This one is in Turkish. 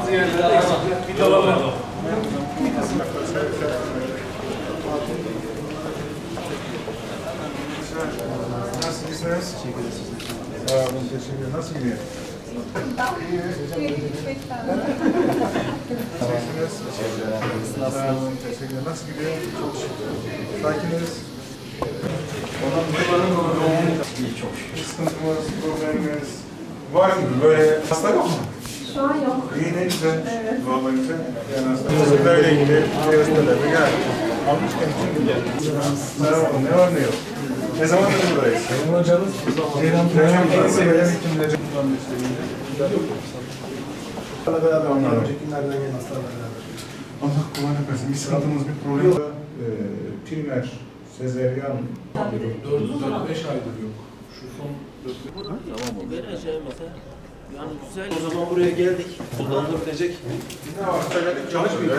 bazı yerlerde eksikler. Bir alalım. Nasılsınız? Teşekkür ederiz. Sağ olun, teşekkür ederim. Nasıl gidiyor? Nasılsınız? Sağ olun, teşekkür ederim. Nasıl gidiyor? Çok şükür. Sakiniz. Olan bunların yoğun Çok şükür. sıkıntımız, problemimiz var mı? Böyle hasta yok mu? Şu an yok. İyi ne güzel. Evet. Vallahi güzel. Yani hastalıklarla ilgili gösterlerle geldik. Almışken şimdi geldik. Merhaba, ne var ne yok? Ne zamandır buradayız? Sayın hocanız zaman. Ceylan Hocam, sevilen hekimleri. Onlarla beraber, Anladım. önceki günlerden gelen hastalarla beraber. Allah kolaylık versin. Bir sıkıntımız, bir problem. Ee, primer, sezeryan, 4-5 aydır yok. Şu son Tamam vereceğim mesela. Yani güzel. O zaman buraya geldik. Kullanılabilecek. ne var? Söyledik, çalışmıyor.